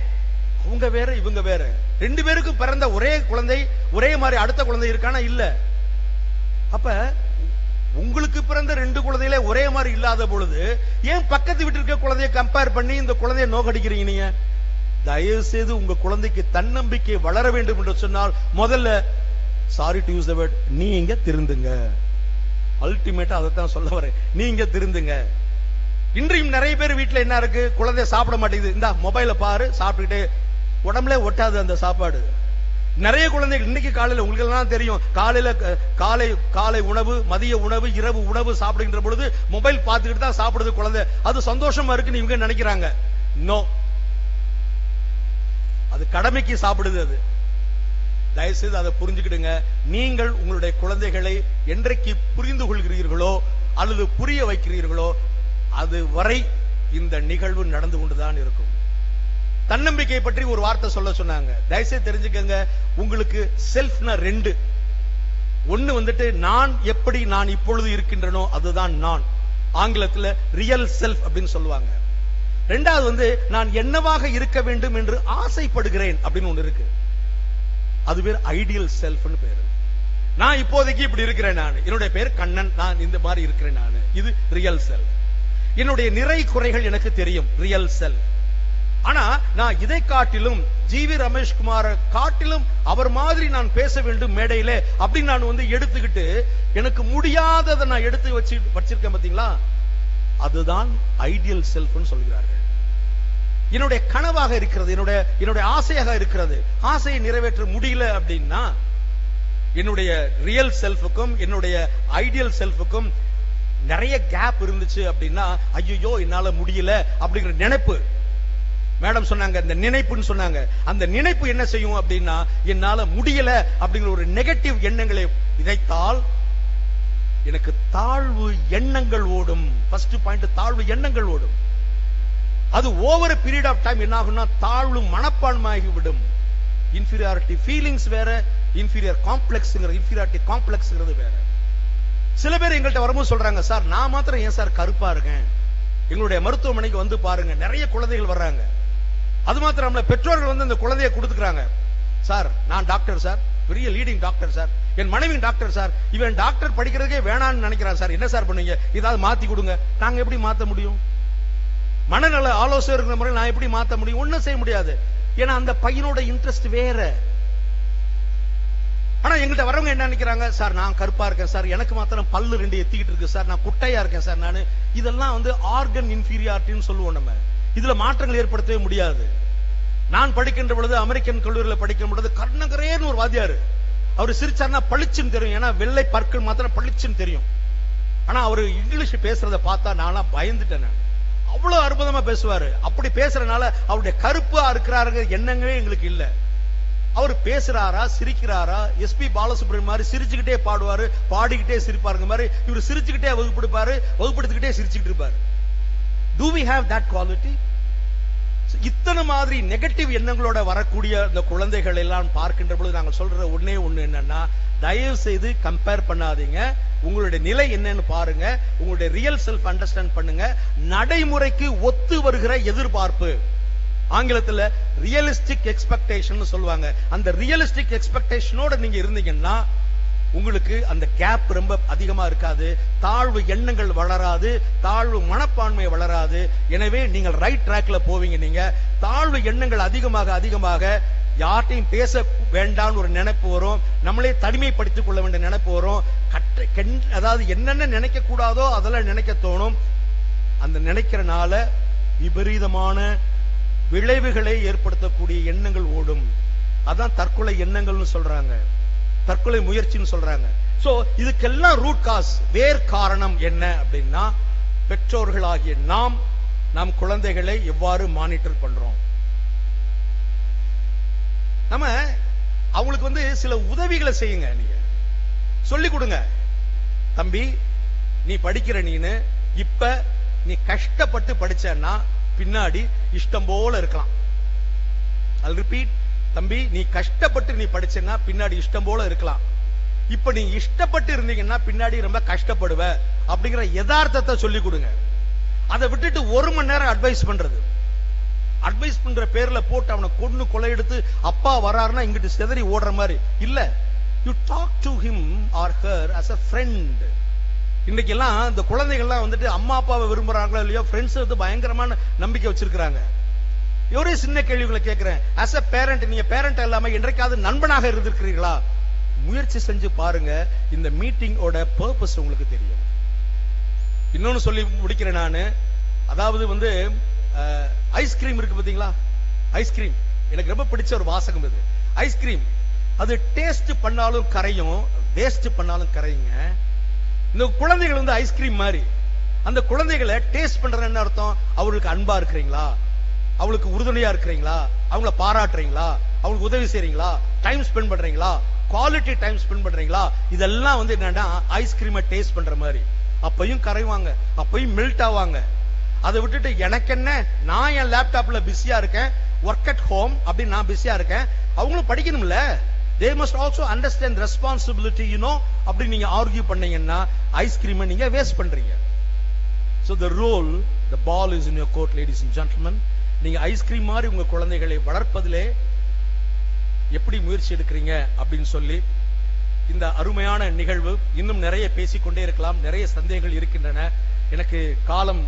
அவங்க வேற இவங்க வேற. ரெண்டு பேருக்கும் பிறந்த ஒரே குழந்தை ஒரே மாதிரி அடுத்த குழந்தை இருக்கானா? இல்ல. அப்ப உங்களுக்கு பிறந்த ரெண்டு குழந்தைகளே ஒரே மாதிரி இல்லாத பொழுது ஏன் பக்கத்து வீட்டு இருக்க குழந்தைய கம்பேர் பண்ணி இந்த குழந்தைய நோக்கடிக்கிறீங்க நீங்க? தயவு செய்து உங்க குழந்தைக்கு தன்னம்பிக்கை வளர வேண்டும் என்று சொன்னால் முதல்ல sorry to use the word நீங்க திருந்துங்க. அல்டிமேட்டா அதைத்தான் சொல்ல வரேன். நீங்க திருந்துங்க. இன்றையும் நிறைய பேர் வீட்டில் என்ன இருக்கு? குழந்தை சாப்பிட மாட்டேங்குது. இந்த மொபைல பாரு சாப்பிட்டுக்கிட்டே. உடம்புல ஒட்டாது அந்த சாப்பாடு. நிறைய குழந்தைகள் இன்னைக்கு காலையில் உங்களுக்கு எல்லாம் தெரியும் காலையில காலை காலை உணவு மதிய உணவு இரவு உணவு சாப்பிடுகின்ற பொழுது மொபைல் பார்த்துக்கிட்டு தான் சாப்பிடுது குழந்தை. அது சந்தோஷமா இருக்குன்னு இவங்க நினைக்கிறாங்க. நோ அது கடமைக்கு சாப்பிடுது அது. தயவு செய்து அதை புரிஞ்சுக்கிடுங்க. நீங்கள் உங்களுடைய குழந்தைகளை என்றைக்கு புரிந்து கொள்கிறீர்களோ அல்லது புரிய வைக்கிறீர்களோ அது வரை இந்த நிகழ்வு நடந்து கொண்டுதான் இருக்கும். தன்னம்பிக்கை பற்றி ஒரு வார்த்தை சொல்ல சொன்னாங்க. தயவுசெய்து தெரிஞ்சுக்கங்க. உங்களுக்கு செல்ஃப்னா ரெண்டு. ஒண்ணு வந்துட்டு நான் எப்படி நான் இப்பொழுது இருக்கின்றனோ அதுதான் நான். ஆங்கிலத்துல ரியல் செல்ஃப் அப்படின்னு சொல்லுவாங்க. ரெண்டாவது வந்து நான் என்னவாக இருக்க வேண்டும் என்று ஆசைப்படுகிறேன் அப்படின்னு ஒண்ணு இருக்கு. அது பேர் ஐடியல் செல்ஃப்னு பேரு. நான் இப்போதைக்கு இப்படி இருக்கிறேன் நான். என்னுடைய பேர் கண்ணன். நான் இந்த மாதிரி இருக்கிறேன் நான். இது ரியல் செல்ஃப் என்னுடைய நிறை குறைகள் எனக்கு தெரியும் ரியல் செல் ஆனா நான் இதை காட்டிலும் ஜிவி ரமேஷ்குமார காட்டிலும் அவர் மாதிரி நான் பேச வேண்டும் மேடையில அப்படின்னு நான் வந்து எடுத்துக்கிட்டு எனக்கு முடியாததை நான் எடுத்து வச்சு வச்சிருக்கேன் பாத்தீங்களா? அதுதான் ஐடியல் செல்ஃப்னு சொல்கிறார்கள். என்னுடைய கனவாக இருக்கிறது என்னுடைய என்னுடைய ஆசையாக இருக்கிறது. ஆசையை நிறைவேற்ற முடியல அப்படின்னா என்னுடைய ரியல் செல்ஃபுக்கும் என்னுடைய ஐடியல் செல்ஃபுக்கும் நிறைய கேப் இருந்துச்சு அப்படின்னா ஐயோ என்னால முடியல அப்படிங்கிற நினைப்பு. மேடம் சொன்னாங்க இந்த நினைப்புன்னு சொன்னாங்க. அந்த நினைப்பு என்ன செய்யும் அப்படின்னா என்னால முடியல அப்படிங்கிற ஒரு நெகட்டிவ் எண்ணங்களை விதைத்தால் எனக்கு தாழ்வு எண்ணங்கள் ஓடும். ஃபர்ஸ்ட் பாயிண்ட் தாழ்வு எண்ணங்கள் ஓடும். அது ஓவர் பீரியட் ஆஃப் டைம் என்ன ஆகும்னா தாழ்வு மனப்பான்மையாகி விடும் இன்ஃபீரியாரிட்டி ஃபீலிங்ஸ் வேற இன்ஃபீரியர் காம்ப்ளெக்ஸ்ங்கிற இன்ஃபீரியாரிட்டி காம்ப்ளெக்ஸ்ங்கிறது வேற. சில பேர் எங்கள்கிட்ட வரும்போது சொல்றாங்க சார் நான் மாத்திரம் ஏன் சார் கருப்பா இருக்கேன்? எங்களுடைய மருத்துவமனைக்கு வந்து பாருங்க நிறைய குழந்தைகள் வர்றாங்க. அது மாத்திரம் பெற்றோர்கள் வந்து அந்த குழந்தையை கொடுத்துக்கிறாங்க. சார் நான் டாக்டர் சார். பெரிய லீடிங் டாக்டர் சார். என் மனைவி டாக்டர் சார். இவன் டாக்டர் படிக்கிறதுக்கே வேணாம்னு நினைக்கிறான் சார். என்ன சார் பண்ணுவீங்க? ஏதாவது மாத்தி கொடுங்க. நாங்க எப்படி மாத்த முடியும்? மனநல ஆலோசனை இருக்கிற நான் எப்படி மாத்த முடியும்? ஒண்ணும் செய்ய முடியாது. ஏன்னா அந்த பையனோட இன்ட்ரெஸ்ட் வேற. ஆனா எங்கள்கிட்ட வரவங்க என்ன நினைக்கிறாங்க? சார் நான் கருப்பா இருக்கேன் சார். எனக்கு மாத்திரம் பல்லு ரெண்டு எத்திக்கிட்டு இருக்கு சார். நான் குட்டையா இருக்கேன் சார் நானு. இதெல்லாம் வந்து ஆர்கன் இன்ஃபீரியாரிட்டின்னு சொல்லுவோம் நம்ம. இதுல மாற்றங்கள் ஏற்படுத்தவே முடியாது. நான் படிக்கின்ற பொழுது அமெரிக்கன் கல்லூரியில படிக்கிற பொழுது கர்ணகரேன்னு ஒரு வாத்தியாரு. அவர் சிரிச்சாருன்னா பளிச்சுன்னு தெரியும். ஏன்னா வெள்ளை பற்கள் மாத்திரம் பளிச்சுன்னு தெரியும். ஆனா அவரு இங்கிலீஷ் பேசுறத பார்த்தா நான்லாம் பயந்துட்டேன் நான். அவ்வளவு அற்புதமா பேசுவாரு. அப்படி பேசுறதுனால அவருடைய கருப்பா இருக்கிறாருங்கிற எண்ணங்களே எங்களுக்கு இல்ல. அவர் பேசுறாரா சிரிக்கிறாரா? எஸ்பி பாலசுப்ரமணியம் மாதிரி சிரிச்சுக்கிட்டே பாடுவாரு பாடிக்கிட்டே சிரிப்பாருங்க மாதிரி. இவர் சிரிச்சுக்கிட்டே வகுப்படுப்பாரு வகுப்படுத்திக்கிட்டே சிரிச்சுக்கிட்டு இருப்பாரு. Do we have that quality இத்தனை மாதிரி நெகட்டிவ் எண்ணங்களோட வரக்கூடிய இந்த குழந்தைகள் எல்லாம் பார்க்கின்ற பொழுது நாங்கள் சொல்ற ஒண்ணே ஒண்ணு என்னன்னா தயவு செய்து கம்பேர் பண்ணாதீங்க. உங்களுடைய நிலை என்னன்னு பாருங்க. உங்களுடைய ரியல் செல்ஃப் அண்டர்ஸ்டாண்ட் பண்ணுங்க. நடைமுறைக்கு ஒத்து வருகிற எதிர்பார்ப்பு. ஆங்கிலத்துல ரியலிஸ்டிக் எக்ஸ்பெக்டேஷன் சொல்லுவாங்க. அந்த ரியலிஸ்டிக் எக்ஸ்பெக்டேஷனோட நீங்க இருந்தீங்கன்னா உங்களுக்கு அந்த கேப் ரொம்ப அதிகமா இருக்காது. தாழ்வு எண்ணங்கள் வளராது. தாழ்வு மனப்பான்மை வளராது. எனவே நீங்கள் ரைட் ட்ராக்ல போவீங்க நீங்க. தாழ்வு எண்ணங்கள் அதிகமாக அதிகமாக யார்ட்டையும் பேச வேண்டாம்னு ஒரு நினைப்பு வரும். நம்மளே தனிமைப்படுத்திக் கொள்ள வேண்டிய நினைப்பு வரும். கட்ட கெண் அதாவது என்னென்ன நினைக்க கூடாதோ அதெல்லாம் நினைக்க தோணும். அந்த நினைக்கிறனால விபரீதமான விளைவுகளை ஏற்படுத்தக்கூடிய எண்ணங்கள் ஓடும். அதான் தற்கொலை எண்ணங்கள்னு சொல்றாங்க. தற்கொலை முயற்சின்னு சொல்றாங்க. சோ இதுக்கெல்லாம் ரூட் காஸ் வேர் காரணம் என்ன அப்படின்னா பெற்றோர்களாகிய நாம் நம் குழந்தைகளை எவ்வாறு மானிட்டர் பண்றோம். நம்ம அவங்களுக்கு வந்து சில உதவிகளை செய்யுங்க நீங்க. சொல்லி கொடுங்க. தம்பி நீ படிக்கிற நீனு இப்ப நீ கஷ்டப்பட்டு படிச்சன்னா பின்னாடி இஷ்டம் போல இருக்கலாம். அது ரிப்பீட் தம்பி நீ கஷ்டப்பட்டு நீ படிச்சேன்னா பின்னாடி இஷ்டம் போல இருக்கலாம். இப்ப நீ இஷ்டப்பட்டு இருந்தீங்கன்னா பின்னாடி ரொம்ப கஷ்டப்படுவ அப்படிங்கிற யதார்த்தத்தை சொல்லி கொடுங்க. அதை விட்டுட்டு ஒரு மணி நேரம் அட்வைஸ் பண்றது. அட்வைஸ் பண்ற பேர்ல போட்டு அவனை கொன்னு கொலையெடுத்து அப்பா வராருன்னா இங்கிட்டு சிதறி ஓடுற மாதிரி. இல்ல you talk to him or her as a friend இன்னைக்கு எல்லாம் இந்த குழந்தைகள்லாம் வந்துட்டு அம்மா அப்பாவை விரும்புறாங்களோ இல்லையோ ஃப்ரெண்ட்ஸ் வந்து பயங்கரமான நம்பிக்கை வச்சிருக்கிறாங்க. ஒரே சின்ன கேள்விகளை கேட்கிறேன். அஸ் அ பேரண்ட் நீங்க பேரண்ட் இல்லாம என்றைக்காவது நண்பனாக இருந்திருக்கிறீர்களா? முயற்சி செஞ்சு பாருங்க. இந்த மீட்டிங்கோட பர்பஸ் உங்களுக்கு தெரியும். இன்னொன்னு சொல்லி முடிக்கிறேன் நானு. அதாவது வந்து ஐஸ்கிரீம் இருக்கு பாத்தீங்களா ஐஸ்கிரீம் எனக்கு ரொம்ப பிடிச்ச ஒரு வாசகம் இது ஐஸ்கிரீம் அது டேஸ்ட் பண்ணாலும் கரையும் வேஸ்ட் பண்ணாலும் கரையுங்க. இந்த குழந்தைகள் வந்து ஐஸ்கிரீம் மாதிரி. அந்த குழந்தைகளை டேஸ்ட் பண்றது என்ன அர்த்தம்? அவங்களுக்கு அன்பா இருக்கிறீங்களா? அவளுக்கு உறுதுணையா இருக்கிறீங்களா? அவங்கள பாராட்டுறீங்களா? அவங்களுக்கு உதவி செய்றீங்களா? டைம் ஸ்பெண்ட் பண்றீங்களா? குவாலிட்டி டைம் ஸ்பெண்ட் பண்றீங்களா? இதெல்லாம் வந்து என்னன்னா ஐஸ்கிரீமை டேஸ்ட் பண்ற மாதிரி. அப்பையும் கரைவாங்க. அப்பையும் மெல்ட் ஆவாங்க. அதை விட்டுட்டு எனக்கு என்ன நான் என் லேப்டாப்ல பிஸியா இருக்கேன். ஒர்க் அட் ஹோம் அப்படின்னு நான் பிஸியா இருக்கேன். அவங்களும் படிக்கணும்ல? They must also understand responsibility you know அப்படி நீங்க ஆர்கியூ பண்ணீங்கன்னா ஐஸ்கிரீமை நீங்க வேஸ்ட் பண்றீங்க. So the role the ball is in your court ladies and gentleman நீங்க ஐஸ்கிரீம் மாதிரி உங்க குழந்தைகளை வளர்ப்பதிலே எப்படி முயற்சி எடுக்கிறீங்க அப்படின்னு சொல்லி இந்த அருமையான நிகழ்வு இன்னும் நிறைய பேசிக்கொண்டே இருக்கலாம் நிறைய சந்தேகங்கள் இருக்கின்றன. எனக்கு காலம்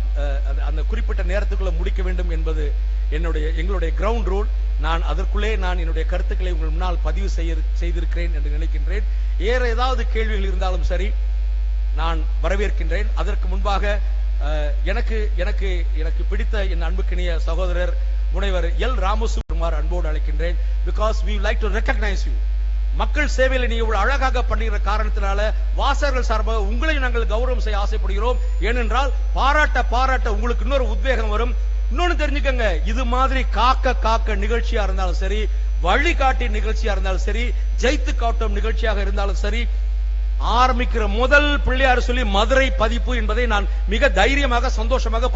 அந்த- குறிப்பிட்ட நேரத்துக்குள்ள முடிக்க வேண்டும் என்பது என்னுடைய எங்களுடைய கிரவுண்ட் ரூல் நான் அதற்குள்ளே நான் என்னுடைய கருத்துக்களை உங்கள் முன்னால் பதிவு செய்ய செய்திருக்கிறேன் என்று நினைக்கின்றேன். ஏற ஏதாவது கேள்விகள் இருந்தாலும் சரி நான் வரவேற்கின்றேன். அதற்கு முன்பாக அஹ், எனக்கு எனக்கு எனக்கு பிடித்த என் அன்புக்கினிய சகோதரர் முனைவர் எல். ராமசுகுமார் அன்போடு அழைக்கின்றேன். Because we like to recognise you மக்கள் சேவையில் நீ இவ்வளவு அழகாக பண்ணுகிற காரணத்தினால வாசகர்கள் சார்பாக உங்களையும் நாங்கள் கௌரவம் செய்ய ஆசைப்படுகிறோம். ஏனென்றால் பாராட்ட பாராட்ட உங்களுக்கு இன்னொரு உத்வேகம் வரும். இன்னொன்னு தெரிஞ்சுக்கங்க இது மாதிரி காக்க காக்க நிகழ்ச்சியா இருந்தாலும் சரி வழிகாட்டி நிகழ்ச்சியா இருந்தாலும் சரி ஜெயித்து காட்டும் நிகழ்ச்சியாக இருந்தாலும் சரி ஆரம்பிக்கிற முதல் பிள்ளையார் சொல்லி மதுரை பதிப்பு என்பதை நான் மிக தைரியமாக சந்தோஷமாக